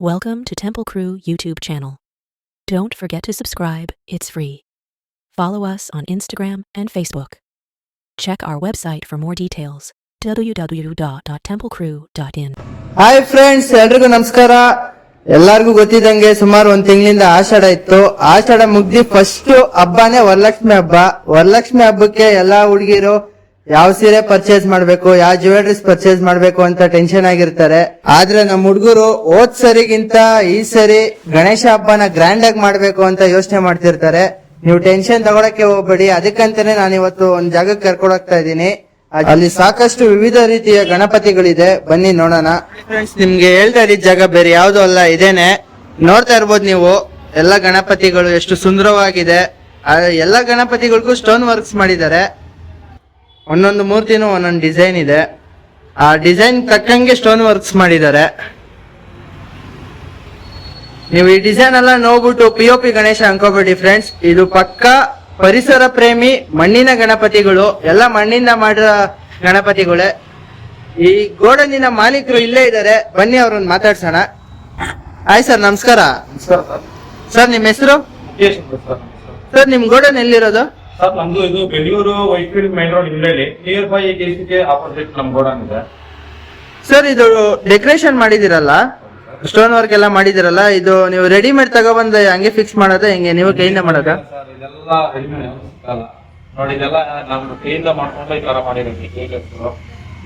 Welcome to Temple Crew YouTube channel. Don't forget to subscribe, it's free. Follow us on Instagram and Facebook. Check our website for more details www.templecrew.in. Hi friends ಎಲ್ರಿಗೂ ನಮಸ್ಕಾರ ಎಲ್ಲಾರ್ಗೂ ಗೊತ್ತಿದ್ದಂಗೆ ಸುಮಾರು ಒಂದ್ ತಿಂಗಳಿಂದ ಆಷಾಢ ಇತ್ತು ಆಷಾಢ ಮುಗ್ದಿ first ಹಬ್ಬನೇ ವರಲಕ್ಷ್ಮಿ ಹಬ್ಬ ವರಲಕ್ಷ್ಮಿ ಹಬ್ಬಕ್ಕೆ ಎಲ್ಲಾ ಹುಡುಗಿರು ಯಾವ ಸೀರೆ ಪರ್ಚೇಸ್ ಮಾಡ್ಬೇಕು, ಯಾವ ಜ್ಯುವೆಲ್ರೀಸ್ ಪರ್ಚೇಸ್ ಮಾಡ್ಬೇಕು ಅಂತ ಟೆನ್ಷನ್ ಆಗಿರ್ತಾರೆ. ಆದ್ರೆ ನಮ್ಮ ಹುಡುಗರು ಹೋದ್ ಸರಿಗಿಂತ ಈ ಸರಿ ಗಣೇಶ ಹಬ್ಬನ ಗ್ರ್ಯಾಂಡ್ ಆಗಿ ಮಾಡ್ಬೇಕು ಅಂತ ಯೋಚನೆ ಮಾಡ್ತಿರ್ತಾರೆ. ನೀವು ಟೆನ್ಷನ್ ತಗೊಳಕ್ಕೆ ಹೋಗ್ಬೇಡಿ. ಅದಕ್ಕಂತಾನೆ ನಾನು ಇವತ್ತು ಒಂದ್ ಜಾಗಕ್ಕೆ ಕರ್ಕೊಂಡು ಹೋಗ್ತಾ ಇದ್ದೀನಿ. ಅಲ್ಲಿ ಸಾಕಷ್ಟು ವಿವಿಧ ರೀತಿಯ ಗಣಪತಿಗಳಿದೆ. ಬನ್ನಿ ನೋಡೋಣ. ನಿಮ್ಗೆ ಹೇಳ್ತಾ ಇದ್ದ ಜಾಗ ಬೇರೆ ಯಾವ್ದು ಅಲ್ಲ, ಇದೇನೆ. ನೋಡ್ತಾ ಇರ್ಬೋದು ನೀವು, ಎಲ್ಲ ಗಣಪತಿಗಳು ಎಷ್ಟು ಸುಂದರವಾಗಿದೆ. ಎಲ್ಲ ಗಣಪತಿಗಳಿಗೂ ಸ್ಟೋನ್ ವರ್ಕ್ಸ್ ಮಾಡಿದ್ದಾರೆ. ಒಂದೊಂದು ಮೂರ್ತಿನೂ ಒಂದೊಂದು ಡಿಸೈನ್ ಇದೆ. ಆ ಡಿಸೈನ್ ತಕ್ಕಂಗೆ ಸ್ಟೋನ್ ವರ್ಕ್ಸ್ ಮಾಡಿದ್ದಾರೆ. ನೀವು ಈ ಡಿಸೈನ್ ಎಲ್ಲ ನೋಡ್ಬಿಟ್ಟು ಪಿ ಒ ಪಿ ಗಣೇಶ ಅನ್ಕೋಬೇಡಿ ಫ್ರೆಂಡ್ಸ್ ಇದು ಪಕ್ಕ ಪರಿಸರ ಪ್ರೇಮಿ ಮಣ್ಣಿನ ಗಣಪತಿಗಳು ಎಲ್ಲ ಮಣ್ಣಿಂದ ಮಾಡಿರೋ ಗಣಪತಿಗಳೇ. ಈ ಗೋಡನಿನ ಮಾಲೀಕರು ಇಲ್ಲೇ ಇದ್ದಾರೆ. ಬನ್ನಿ ಅವ್ರನ್ನ ಮಾತಾಡ್ಸೋಣ. ಆಯ್ ಸರ್ ನಮಸ್ಕಾರ. ಸರ್ ನಿಮ್ಮ ಹೆಸರು? ಸರ್ ನಿಮ್ ಗೋಡನ್ ಎಲ್ಲಿರೋದು? ಸರ್ ನಮ್ದು ಇದು ಬೆಂಗಳೂರು ವೈಟ್ಫೀಲ್ಡ್ ಮೈನ್ ರೋಡ್ ಹಿಂದೆಲಿ ನಿಯರ್ ಬೈ ಕೆ ಆಪೋಸಿಟ್ ನಮ್ ಗೋಡನ್ ಇದೆ. ಸರ್ ಇದು ಡೆಕೋರೇಷನ್ ಮಾಡಿದಿರಲ್ಲ ಸ್ಟೋನ್ ವರ್ಕ್ ಎಲ್ಲ ಮಾಡಿದಿರಲ್ಲ ಇದು ನೀವು ರೆಡಿಮೇಡ್ ತಗೊಬಂದು ಹಂಗೆ ಫಿಕ್ಸ್ ಮಾಡೋದ ಹೆಂಗೆ? ನೀವು ಕೈಯಿಂದ ಮಾಡೋದ? ಸರ್ ಇದೆಲ್ಲ ಸಿಗಲ್ಲ ನೋಡಿ ಇದೆಲ್ಲ ನಮ್ದು ಕೈಯಿಂದ ಮಾಡ್ಕೊಂಡು ಈ ತರ ಮಾಡಿರೋದು. ಕೇಕಸ್ಗಳು.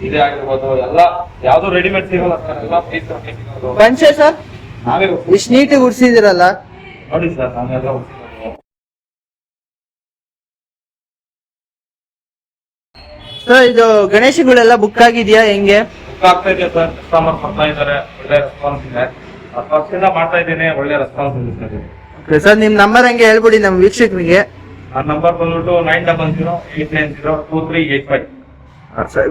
ಇದೇ? ಆಗಿರ್ಬೋದು ಎಲ್ಲ ಯಾವ್ದು ರೆಡಿಮೇಡ್ ಸಿಗಲ್ಲ ಸರ್ ಎಲ್ಲ ಪೀಸ್ ಸಿಗೋದು ಪಂಚೆ ಸರ್? ನಾವೇ ಇಷ್ಟು ನೀಟಾಗಿ ಉಡ್ಸಿದಿರಲ್ಲ ನೋಡಿ ಸರ್ ನಾವೆಲ್ಲ ಸರ್ ಇದು ಗಣೇಶಗಳೆಲ್ಲ ಬುಕ್ ಆಗಿದ್ಯಾ? ಹೆಂಗೆ? ಬುಕ್ ಆಗ್ತಾ ಇದೆ ಸರ್. ಕಸ್ಟಮರ್ ಬರ್ತಾ ಇದಾರೆ ಒಳ್ಳೆ ರೆಸ್ಪಾನ್ಸ್ ಇದೆ. ಹತ್ತು ವರ್ಷದಿಂದ ಮಾಡ್ತಾ ಇದ್ದೀನಿ. ಒಳ್ಳೆ ರೆಸ್ಪಾನ್ಸ್ ಇದೆ ಸರ್. ಸರ್ ನಿಮ್ ನಂಬರ್ ಹಂಗೆ ಹೇಳ್ಬಿಡಿ ನಮ್ ವೀಕ್ಷಕರಿಗೆ. ನಂಬರ್ ಬಂದ್ಬಿಟ್ಟು nine double zero eight nine zero two three eight five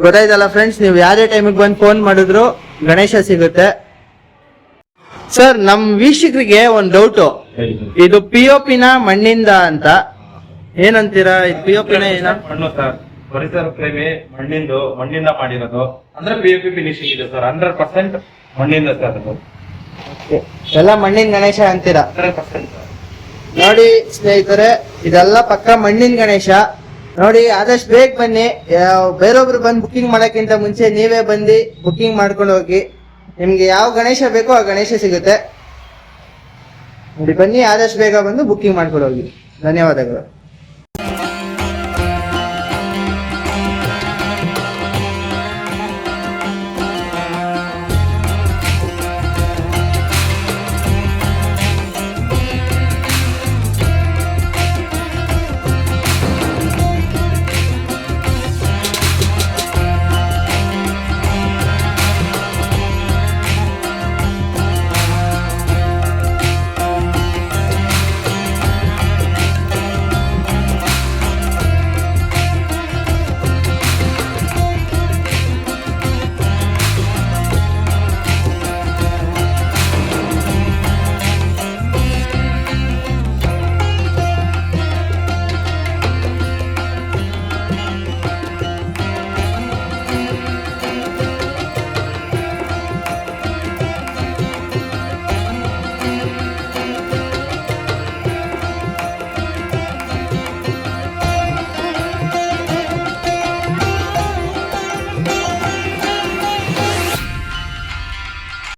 ಗೊತ್ತಾಯ್ತಲ್ಲ ಫ್ರೆಂಡ್ಸ್ ನೀವು ಯಾರೇ ಟೈಮಿಗೆ ಬಂದು ಫೋನ್ ಮಾಡಿದ್ರು ಗಣೇಶ ಸಿಗುತ್ತೆ. ಸರ್ ನಮ್ ವೀಕ್ಷಕರಿಗೆ ಒಂದ್ ಡೌಟು ಇದು ಪಿ ಓ ಪಿನ ಮಣ್ಣಿಂದ ಅಂತ. ಏನಂತೀರಾ? ಇದು ಪಿ ಪಿನ ಏನ? ಮಣ್ಣು ಸರ್. ಪರಿಸರ ಪ್ರೇಮಿ ಮಣ್ಣಿಂದು ಮಣ್ಣಿಂದ ಮಾಡಿರೋದು. ಅಂದ್ರೆ ಪಿ ಪಿ ಫಿನಿಶಿಂಗ್ ಇದೆ ಸರ್ ಹಂಡ್ರೆಡ್ ಪರ್ಸೆಂಟ್ ಮಣ್ಣಿಂದ ಸರ್ ಅದು. ಎಲ್ಲ ಮಣ್ಣಿನ ಗಣೇಶ ಅಂತೀರಾ? ಹಂಡ್ರೆಡ್ ಪರ್ಸೆಂಟ್ ನೋಡಿ ಸ್ನೇಹಿತರೆ ಇದೆಲ್ಲ ಪಕ್ಕ ಮಣ್ಣಿನ ಗಣೇಶ. ನೋಡಿ ಆದಷ್ಟು ಬೇಗ ಬನ್ನಿ. ಬೇರೊಬ್ರು ಬಂದು ಬುಕಿಂಗ್ ಮಾಡೋಕ್ಕಿಂತ ಮುಂಚೆ ನೀವೇ ಬಂದು ಬುಕಿಂಗ್ ಮಾಡ್ಕೊಂಡು ಹೋಗಿ. ನಿಮ್ಗೆ ಯಾವ ಗಣೇಶ ಬೇಕೋ ಆ ಗಣೇಶ ಸಿಗುತ್ತೆ. ನೋಡಿ ಬನ್ನಿ ಆದಷ್ಟು ಬೇಗ ಬಂದು ಬುಕ್ಕಿಂಗ್ ಮಾಡ್ಕೊಂಡು ಹೋಗಿ. ಧನ್ಯವಾದಗಳು.